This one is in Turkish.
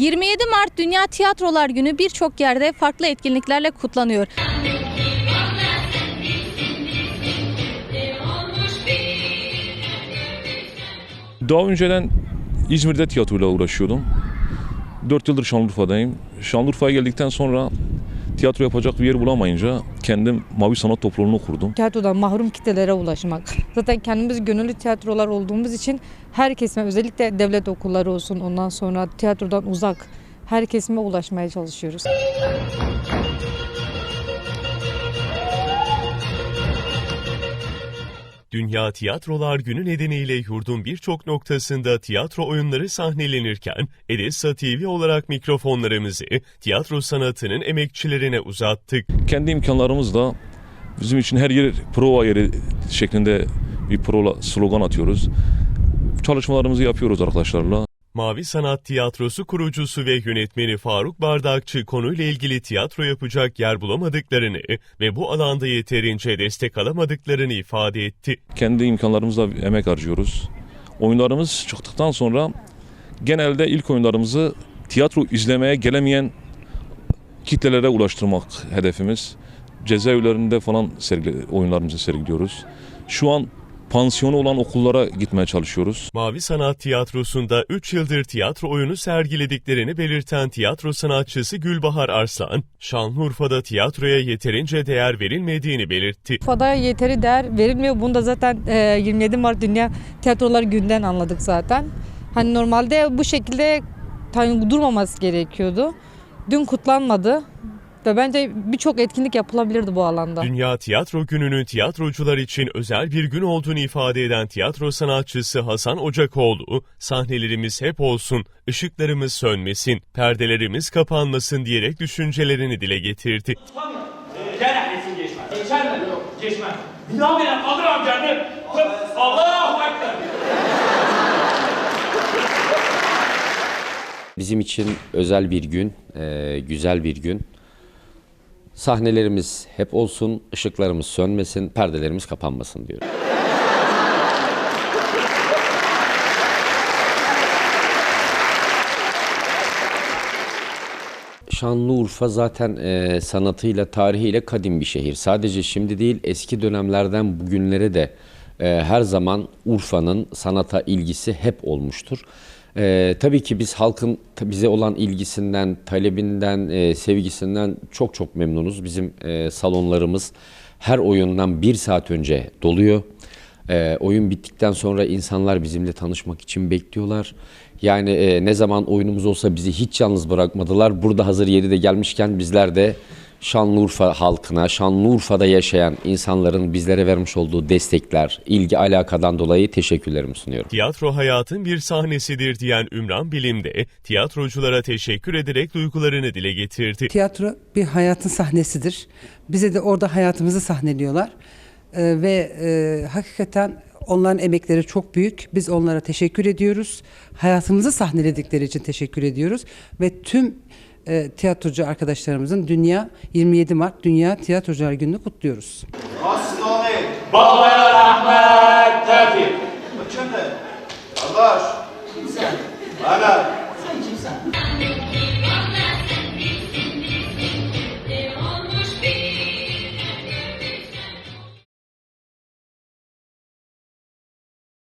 27 Mart Dünya Tiyatrolar Günü birçok yerde farklı etkinliklerle kutlanıyor. Daha önceden İzmir'de tiyatroyla uğraşıyordum. 4 yıldır Şanlıurfa'dayım. Şanlıurfa'ya geldikten sonra tiyatro yapacak bir yer bulamayınca kendim Mavi Sanat Topluluğunu kurdum. tiyatrodan mahrum kitlelere ulaşmak. Zaten kendimiz gönüllü tiyatrolar olduğumuz için her kesime özellikle devlet okulları olsun ondan sonra tiyatrodan uzak her kesime ulaşmaya çalışıyoruz. Dünya Tiyatrolar Günü nedeniyle yurdun birçok noktasında tiyatro oyunları sahnelenirken Edessa TV olarak mikrofonlarımızı tiyatro sanatının emekçilerine uzattık. Kendi imkanlarımızla bizim için her yer prova yeri şeklinde bir prova slogan atıyoruz. Çalışmalarımızı yapıyoruz arkadaşlarla. Mavi Sanat Tiyatrosu kurucusu ve yönetmeni Faruk Bardakçı konuyla ilgili tiyatro yapacak yer bulamadıklarını ve bu alanda yeterince destek alamadıklarını ifade etti. Kendi imkanlarımızla emek harcıyoruz. Oyunlarımız çıktıktan sonra genelde ilk oyunlarımızı tiyatro izlemeye gelemeyen kitlelere ulaştırmak hedefimiz. Cezaevlerinde falan sergile, oyunlarımızı sergiliyoruz. Şu an pansiyonu olan okullara gitmeye çalışıyoruz. Mavi Sanat Tiyatrosu'nda 3 yıldır tiyatro oyunu sergilediklerini belirten tiyatro sanatçısı Gülbahar Arslan, Şanlıurfa'da tiyatroya yeterince değer verilmediğini belirtti. Fada yeteri değer verilmiyor. Bunu da zaten e, 27 Mart Dünya Tiyatrolar Günü'nden anladık zaten. Hani normalde bu şekilde durmaması gerekiyordu. Dün kutlanmadı ve bence birçok etkinlik yapılabilirdi bu alanda. Dünya Tiyatro Günü'nün tiyatrocular için özel bir gün olduğunu ifade eden tiyatro sanatçısı Hasan Ocakoğlu, sahnelerimiz hep olsun, ışıklarımız sönmesin, perdelerimiz kapanmasın diyerek düşüncelerini dile getirdi. Gel resim geçmez. Geçer mi? Yok. Geçmez. Bir daha beni kaldır amcanı. Allahu Ekber. Bizim için özel bir gün, e, güzel bir gün. Sahnelerimiz hep olsun, ışıklarımız sönmesin, perdelerimiz kapanmasın diyorum. Şanlıurfa zaten e, sanatıyla, tarihiyle kadim bir şehir. Sadece şimdi değil, eski dönemlerden bugünlere de e, her zaman Urfa'nın sanata ilgisi hep olmuştur. E, tabii ki biz halkın bize olan ilgisinden, talebinden, e, sevgisinden çok çok memnunuz. Bizim e, salonlarımız her oyundan bir saat önce doluyor. E, oyun bittikten sonra insanlar bizimle tanışmak için bekliyorlar. Yani e, ne zaman oyunumuz olsa bizi hiç yalnız bırakmadılar. Burada hazır yeri de gelmişken bizler de Şanlıurfa halkına, Şanlıurfa'da yaşayan insanların bizlere vermiş olduğu destekler, ilgi alakadan dolayı teşekkürlerimi sunuyorum. Tiyatro hayatın bir sahnesidir diyen Ümran Bilim de tiyatroculara teşekkür ederek duygularını dile getirdi. Tiyatro bir hayatın sahnesidir. Bize de orada hayatımızı sahneliyorlar. Ee, ve e, hakikaten onların emekleri çok büyük. Biz onlara teşekkür ediyoruz. Hayatımızı sahneledikleri için teşekkür ediyoruz. Ve tüm e, tiyatrocu arkadaşlarımızın Dünya 27 Mart Dünya Tiyatrocular Günü'nü kutluyoruz. Aslanı. Babaya rahmet tevfik. Kimdir? Kardeş. Kimsen? Bana. Sen kimsen?